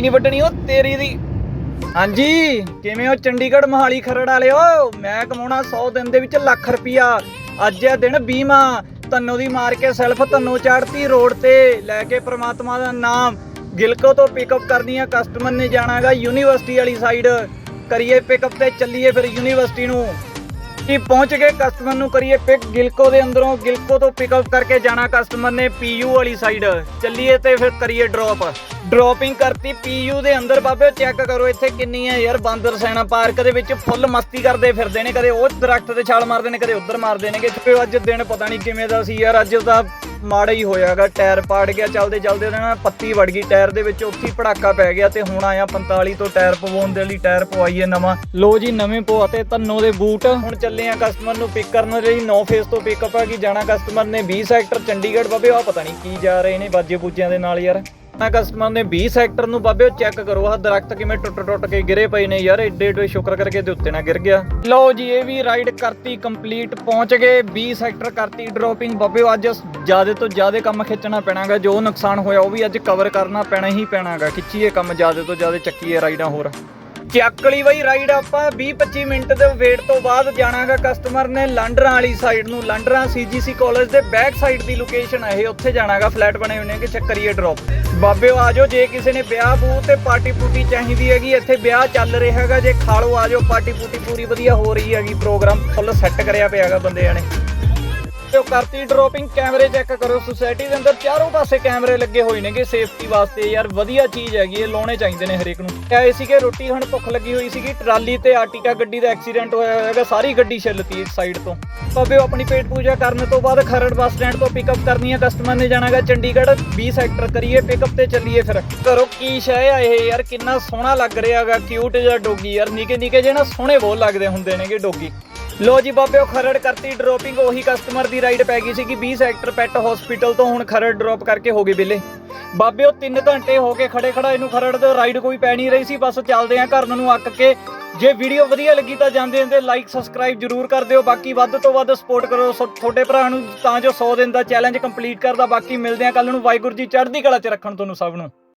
ਨਹੀਂ ਵੱਢਣੀ ਉਹ ਤੇਰੀ ਦੀ। ਹਾਂਜੀ, ਕਿਵੇਂ ਹੋ ਚੰਡੀਗੜ੍ਹ ਮਹਾਲੀ ਖਰੜ ਵਾਲਿਓ ਮੈਂ ਕਮਾਉਣਾ 100 ਦਿਨ ਦੇ ਵਿੱਚ ਲੱਖ ਰੁਪਿਆ ਅੱਜ ਇਹ ਦਿਨ ਬੀਮਾ। ਤੰਨੋ ਦੀ ਮਾਰ ਕੇ ਸੈਲਫ ਤੰਨੋ ਚਾੜਤੀ ਰੋਡ ਤੇ। ਲੈ ਕੇ ਪ੍ਰਮਾਤਮਾ ਦਾ ਨਾਮ। ਗਿਲਕੋ ਤੋਂ ਪਿਕਅਪ ਕਰਨੀ ਆ ਕਸਟਮਰ ਨੇ ਜਾਣਾਗਾ ਯੂਨੀਵਰਸਿਟੀ ਵਾਲੀ ਸਾਈਡ ਕਰੀਏ ਪਿਕਅਪ ਤੇ ਚੱਲੀਏ ਫਿਰ ਯੂਨੀਵਰਸਿਟੀ ਨੂੰ। ਕੀ ਪਹੁੰਚ ਗਏ ਕਸਟਮਰ ਨੂੰ ਕਰੀਏ ਪਿਕ ਗਿਲਕੋ ਦੇ ਅੰਦਰੋਂ, ਗਿਲਕੋ ਤੋਂ ਪਿਕਅਪ ਕਰਕੇ ਜਾਣਾ ਕਸਟਮਰ ਨੇ ਪੀਯੂ ਵਾਲੀ ਸਾਈਡ ਚੱਲੀਏ ਤੇ ਫਿਰ ਕਰੀਏ ਡ੍ਰੌਪ ਡ੍ਰੌਪਿੰਗ ਕਰਤੀ ਪੀਯੂ ਦੇ ਅੰਦਰ। ਬਾਬੇ ਚੈੱਕ ਕਰੋ ਇੱਥੇ ਕਿੰਨੀ ਹੈ ਯਾਰ, ਬਾਂਦਰ ਸੈਨਾ ਪਾਰਕ ਦੇ ਵਿੱਚ ਫੁੱਲ ਮਸਤੀ ਕਰਦੇ ਫਿਰਦੇ ਨੇ। ਕਦੇ ਉਹ ਦਰਖਤ ਤੇ ਛਾਲ ਮਾਰਦੇ ਨੇ, ਕਦੇ ਉੱਧਰ ਮਾਰਦੇ ਨੇਗੇ। ਤੇ ਅੱਜ ਦਿਨ ਪਤਾ ਨਹੀਂ ਕਿਵੇਂ ਦਾ ਸੀ ਯਾਰ, ਅੱਜ ਦਾ ਮਾੜਾ ਹੀ ਹੋਇਆਗਾ ਟਾਇਰ ਪਾੜ ਗਿਆ, ਚੱਲਦੇ ਚੱਲਦੇ ਉਹਦੇ ਨਾਲ ਪੱਤੀ ਵੜ ਗਈ, ਟਾਇਰ ਦੇ ਵਿੱਚ ਉੱਥੇ ਪੜਾਕਾ ਪੈ ਗਿਆ ਤੇ ਹੁਣ ਆਇਆ 45 ਤੋਂ ਟਾਇਰ ਪਵਾਉਣ ਦੇ ਲਈ, ਟਾਇਰ ਪਵਾਈਏ ਨਵਾਂ। ਲੋ ਜੀ, ਨਵੇਂ ਪਵਾਤੇ ਤੰਨੋ ਦੇ ਬੂਟ। ਹੁਣ ਚੱਲੇ ਆ ਕਸਟਮਰ ਨੂੰ ਪਿਕ ਕਰਨ ਲਈ, ਨੌ ਫੇਸ ਤੋਂ ਪਿਕਅਪ ਆ ਕਿ ਜਾਣਾ ਕਸਟਮਰ ਨੇ 20 ਸੈਕਟਰ ਚੰਡੀਗੜ੍ਹ, ਬਾਬੇ ਆ ਪਤਾ ਨਹੀਂ ਕੀ ਜਾ ਰਹੇ ਨੇ, ਬਾਜੇ ਬੂਜਿਆਂ ਦੇ ਨਾਲ ਯਾਰ। ਨਾ ਕਸਟਮਰ ਨੇ 20 ਸੈਕਟਰ ਨੂੰ ਬਾਬੇ ਚੈੱਕ ਕਰੋ, ਆਹ ਦਰਖਤ ਕਿਵੇਂ ਟੁੱਟ ਟੁੱਟ ਕੇ ਗਿਰੇ ਪਏ ਨੇ ਯਾਰ, ਏਡੇ ਏਡੇ ਸ਼ੁਕਰ ਕਰਕੇ ਦੇ ਉੱਤੇ ਨਾ ਗਿਰ ਗਿਆ। ਲਓ ਜੀ, ਇਹ ਵੀ ਰਾਈਡ ਕਰਤੀ ਕੰਪਲੀਟ ਪਹੁੰਚ ਗਏ 20 ਸੈਕਟਰ ਕਰਤੀ ਡ੍ਰੌਪਿੰਗ ਬਾਬੇ ਅੱਜ ਜ਼ਿਆਦਾ ਤੋਂ ਜ਼ਿਆਦਾ ਕੰਮ ਖਿੱਚਣਾ ਪੈਣਾਗਾ, ਜੋ ਨੁਕਸਾਨ ਹੋਇਆ ਉਹ ਵੀ ਅੱਜ ਕਵਰ ਕਰਨਾ ਪੈਣਾ ਹੀ ਪੈਣਾਗਾ। ਖਿੱਚੀਏ ਕੰਮ ਜ਼ਿਆਦਾ ਤੋਂ ਜ਼ਿਆਦਾ, ਚੱਕੀਏ ਰਾਈਡਾਂ ਹੋਰ। ਚੱਕ ਲਈ ਬਈ ਰਾਈਡ ਆਪਾਂ 20-25 ਮਿੰਟ ਦੇ ਵੇਟ ਤੋਂ ਬਾਅਦ ਜਾਣਾਗਾ ਕਸਟਮਰ ਨੇ ਲਾਂਡਰਾਂ ਵਾਲੀ ਸਾਈਡ ਨੂੰ, ਲਾਂਡਰਾਂ ਸੀਜੀਸੀ ਕਾਲਜ ਦੇ ਬੈਕ ਸਾਈਡ ਦੀ ਲੋਕੇਸ਼ਨ ਹੈ ਇਹ ਉੱਥੇ ਜਾਣਾਗਾ ਫਲੈਟ ਬਣੇ ਹੋਏ ਨੇ ਕਿ ਚੈੱਕ ਡ੍ਰੌਪ ਬਾਬਿਓ ਆਜੋ ਜੇ ਕਿਸੇ ਨੇ ਵਿਆਹ ਬੂ ਤੇ ਪਾਰਟੀ ਪੂਟੀ ਚਾਹੀਦੀ ਹੈਗੀ, ਇੱਥੇ ਵਿਆਹ ਚੱਲ ਰਿਹਾ ਹੈਗਾ, ਜੇ ਖਾਲੋ ਆਜੋ ਪਾਰਟੀ ਪੂਟੀ ਪੂਰੀ ਵਧੀਆ ਹੋ ਰਹੀ ਹੈਗੀ, ਪ੍ਰੋਗਰਾਮ ਫੁੱਲ ਸੈੱਟ ਕਰਿਆ ਪਿਆ ਹੈਗਾ ਬੰਦਿਆਂ ਨੇ। ਕਰਤੀ ਡ੍ਰੌਪਿੰਗ ਕੈਮਰੇ ਚੈੱਕ ਕਰੋ। ਸੁਸਾਇਟੀ ਦੇ ਅੰਦਰ ਚਾਰੋਂ ਪਾਸੇ ਕੈਮਰੇ ਲੱਗੇ ਹੋਏ ਨੇਗੇ ਸੇਫਟੀ ਵਾਸਤੇ। ਯਾਰ, ਵਧੀਆ ਚੀਜ਼ ਹੈਗੀ ਇਹ, ਲਾਉਣੇ ਚਾਹੀਦੇ ਨੇ ਹਰੇਕ ਨੂੰ। ਆਏ ਸੀਗੇ, ਰੋਟੀ ਹੁਣ ਭੁੱਖ ਲੱਗੀ ਹੋਈ ਸੀਗੀ, ਟਰਾਲੀ ਤੇ ਆਰਟੀਕਾ ਗੱਡੀ ਦਾ ਐਕਸੀਡੈਂਟ ਹੋਇਆ ਹੋਇਆ ਸਾਰੀ ਗੱਡੀ ਛਿੱਲਤੀ ਇਸ ਸਾਈਡ ਤੋਂ। ਬਾਬੇ ਉਹ ਆਪਣੀ ਪੇਟ ਪੂਜਾ ਕਰਨ ਤੋਂ ਬਾਅਦ ਖਰੜ ਬੱਸ ਸਟੈਂਡ ਤੋਂ ਪਿਕਅਪ ਕਰਨੀ ਹੈ ਕਸਟਮਰ ਨੇ ਜਾਣਾਗਾ ਚੰਡੀਗੜ੍ਹ। 20 ਸੈਕਟਰ ਕਰੀਏ ਪਿਕਅਪ ਤੇ ਚੱਲੀਏ ਫਿਰ। ਕਰੋ ਕੀ ਸ਼ੈ ਆ ਇਹ ਯਾਰ, ਕਿੰਨਾ ਸੋਹਣਾ ਲੱਗ ਰਿਹਾ ਹੈਗਾ ਕਿਊਟ ਜਿਹਾ ਡੋਗੀ। ਯਾਰ ਨਿੱਕੇ ਨਿੱਕੇ ਜਿਹੇ ਨਾ ਸੋਹਣੇ ਬਹੁਤ ਲੱਗਦੇ ਹੁੰਦੇ ਨੇਗੇ ਡੋਗੀ। ਲੋ ਜੀ ਬਾਬੇ ਉਹ ਖਰੜ ਕਰਤੀ ਡ੍ਰੌਪਿੰਗ ਉਹੀ ਕਸਟਮਰ ਦੀ ਰਾਈਡ ਪੈ ਗਈ ਸੀ ਕਿ 20 ਸੈਕਟਰ ਪੈਟ ਹਸਪੀਟਲ ਤੋਂ ਹੁਣ ਖਰੜ ਡ੍ਰੌਪ ਕਰਕੇ ਹੋ ਗਏ ਬਿੱਲੇ। ਬਾਬੇ ਉਹ 3 ਘੰਟੇ ਹੋ ਕੇ ਖੜੇ ਖੜਾ, ਇਹਨੂੰ ਖਰੜ ਤੋਂ ਰਾਈਡ ਕੋਈ ਪੈ ਨਹੀਂ ਰਹੀ ਸੀ, ਬਸ ਚੱਲਦੇ ਆਂ ਘਰ ਨੂੰ ਅੱਕ ਕੇ। ਜੇ ਵੀਡੀਓ ਵਧੀਆ ਲੱਗੀ ਤਾਂ ਜਾਂਦੇ ਜਾਂਦੇ ਲਾਈਕ ਸਬਸਕ੍ਰਾਈਬ ਜਰੂਰ ਕਰ ਦਿਓ। ਬਾਕੀ ਵੱਧ ਤੋਂ ਵੱਧ ਸਪੋਰਟ ਕਰੋ, ਸੋ ਤੁਹਾਡੇ ਭਰਾ ਨੂੰ ਤਾਂ ਜੋ 100 ਦਿਨ ਦਾ ਚੈਲੰਜ ਕੰਪਲੀਟ ਕਰਦਾ। ਬਾਕੀ ਮਿਲਦੇ ਆਂ ਕੱਲ ਨੂੰ, ਵਾਹਿਗੁਰੂ ਜੀ ਚੜ੍ਹਦੀ ਕਲਾ ਚ ਰੱਖਣ ਤੁਹਾਨੂੰ ਸਭ ਨੂੰ।